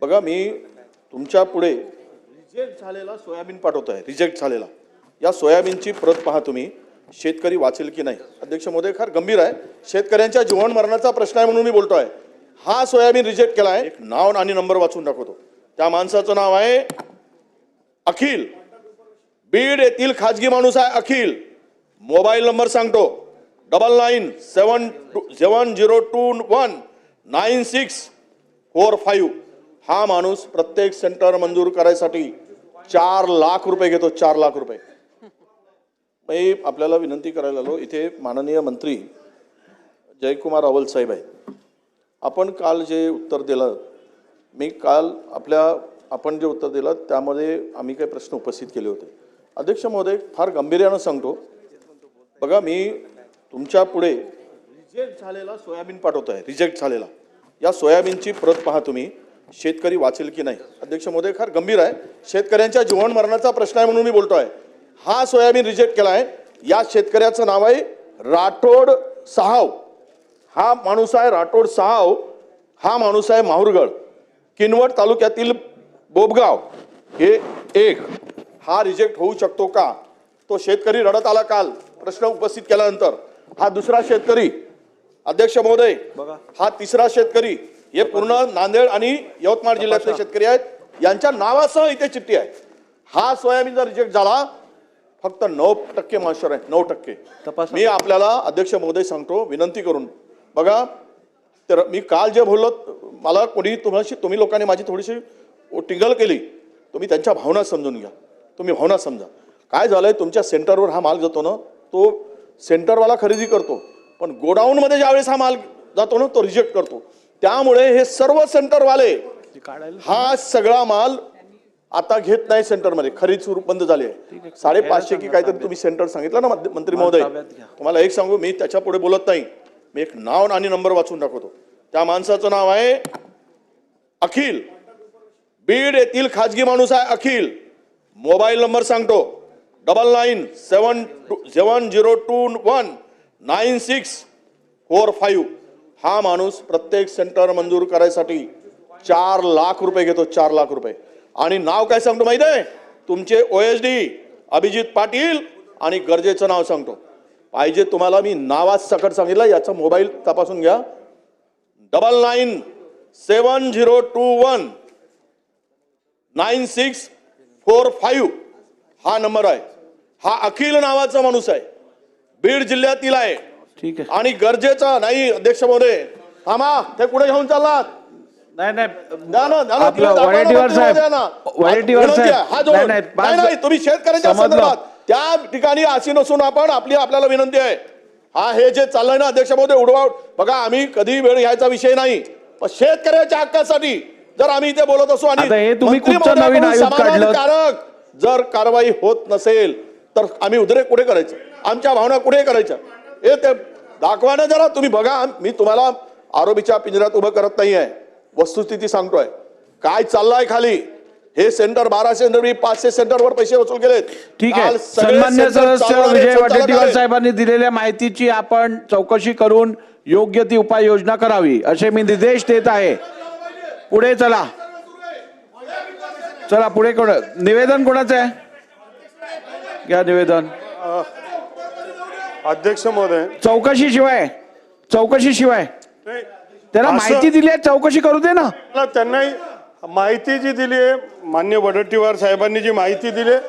बघा मी तुमच्यापुढे रिजेक्ट झालेला सोयाबीन पाठवत आहे. रिजेक्ट झालेला. या सोयाबीनची प्रत पहा तुम्ही. शेतकरी वाचेल की नाही? अध्यक्ष मोदय फार गंभीर आहे. शेतकऱ्यांच्या जीवन मरणाचा प्रश्न आहे म्हणून मी बोलतो आहे हा सोयाबीन रिजेक्ट केला आहे नाव आणि नंबर वाचून दाखवतो. त्या माणसाचं नाव आहे अखिल. बीड येथील खाजगी माणूस आहे अखिल. मोबाईल नंबर सांगतो. Double nine seven two seven zero two one nine six four five हा माणूस प्रत्येक सेंटर मंजूर करायसाठी चार लाख रुपये घेतो चार लाख रुपये. मी आपल्याला विनंती करायला आलो इथे माननीय मंत्री जयकुमार रावल साहेब आहेत. आपण काल जे उत्तर दिलं मी काल आपल्या आपण जे उत्तर दिलं त्यामध्ये आम्ही काही प्रश्न उपस्थित केले होते. अध्यक्ष महोदय फार गांभीर्यानं सांगतो. बघा मी तुमच्यापुढे रिजेक्ट झालेला सोयाबीन पाठवतो आहे रिजेक्ट झालेला. या सोयाबीनची प्रत पहा तुम्ही. शेतकरी वाचेल की नाही? अध्यक्ष महोदय फार गंभीर आहे. शेतकऱ्यांच्या जीवन मरणाचा प्रश्न आहे म्हणून मी बोलतोय. हा सोयाबीन रिजेक्ट केला आहे. या शेतकऱ्याचं नाव आहे राठोड सहाव. हा माणूस आहे राठोड सहाव. हा माणूस आहे माहुरगड. किनवट तालुक्यातील बोबगाव. हे एक. हा रिजेक्ट होऊ शकतो का? तो शेतकरी रडत आला काल. प्रश्न उपस्थित केल्यानंतर. हा दुसरा शेतकरी. अध्यक्ष महोदय हा तिसरा शेतकरी. हे पूर्ण नांदेड आणि यवतमाळ जिल्ह्यातले शेतकरी आहेत. यांच्या नावासह इथे चिठ्ठी आहे. हा सोयाबीन जर रिजेक्ट झाला. फक्त नऊ टक्के मास्टर आहे नऊ टक्के. तपासा. मी आपल्याला अध्यक्ष महोदय सांगतो विनंती करून. बघा तर मी काल जे बोललो मला कोणी तुम्हाशी तुम्ही लोकांनी माझी थोडीशी टिंगल केली. तुम्ही त्यांच्या भावना समजून घ्या. तुम्ही भावना समजा. काय झालंय तुमच्या सेंटरवर हा माल जातो ना तो सेंटरवाला खरेदी करतो. पण गोडाऊनमध्ये ज्यावेळेस हा माल जातो ना तो रिजेक्ट करतो. त्यामुळे हे सर्व सेंटरवाले हा सगळा माल आता घेत नाही सेंटरमध्ये. सुरू बंद झाली आहे. साडेपाचशे की काहीतरी तुम्ही सेंटर सांगितलं ना मंत्री महोदय. तुम्हाला एक सांगू मी त्याच्या पुढे बोलत नाही. मी एक नाव आणि नंबर वाचून दाखवतो. त्या माणसाचं नाव आहे अखिल. बीड येथील खाजगी माणूस आहे अखिल. मोबाईल नंबर सांगतो. Double nine seven two seven zero two one nine six four five. हा माणूस प्रत्येक सेंटर मंजूर करायसाठी चार लाख रुपये घेतो चार लाख रुपये. आणि नाव काय सांगतो माहिती आहे? तुमचे O S D Abhijit Patil आणि गरजेचं नाव सांगतो. पाहिजे तुम्हाला मी नावाच सकट सांगितलं याचा मोबाईल तपासून घ्या. Double nine seven zero two one nine six four five हा नंबर आहे. हा अखिल नावाचा माणूस आहे. बीड जिल्ह्यातील आहे. ठीक आहे आणि गरजेचा नाही अध्यक्ष महोदय थांबा ते कुठे घेऊन चाललात नाही नाही वडेट्टीवार साहेब, साहेब. हा. नाही, नाही, तुम्ही शेतकऱ्यांच्या. संदर्भात त्या ठिकाणी अशी नसून आपण आपली आपल्याला विनंती आहे हा हे जे चाललंय ना अध्यक्ष महोदय उडवा बघा आम्ही कधी वेळ घ्यायचा विषय नाही पण शेतकऱ्याच्या हक्कासाठी जर आम्ही इथे बोलत असू आणि? समाधानकारक जर कारवाई होत नसेल तर आम्ही उद्रेक कुठे करायचं आमच्या भावना कुठे करायच्या हे ते दाखवा ना जरा तुम्ही बघा. मी तुम्हाला आरोपीच्या पिंजऱ्यात उभं करत नाही आहे वस्तुस्थिती सांगतोय. काय चाललंय खाली? हे सेंटर बाराशे सेंटर पाचशे सेंटरवर पैसे वसूल केलेत. ठीक आहे. सन्मान्य सदस्य विजय वडेट्टीवार. साहेबांनी दिलेल्या माहितीची आपण चौकशी करून योग्य ती उपाययोजना करावी असे मी निर्देश देत आहे. पुढे चला. चला पुढे कोण? निवेदन कोणाचं आहे? घ्या निवेदन. अध्यक्ष महोदय. चौकशी शिवाय चौकशी शिवाय. नाही, त्याला असं- माहिती दिली आहे चौकशी करू दे ना. मला त्यांनाही माहिती जी दिली आहे मान्य वडट्टीवार साहेबांनी जी माहिती दिली आहे,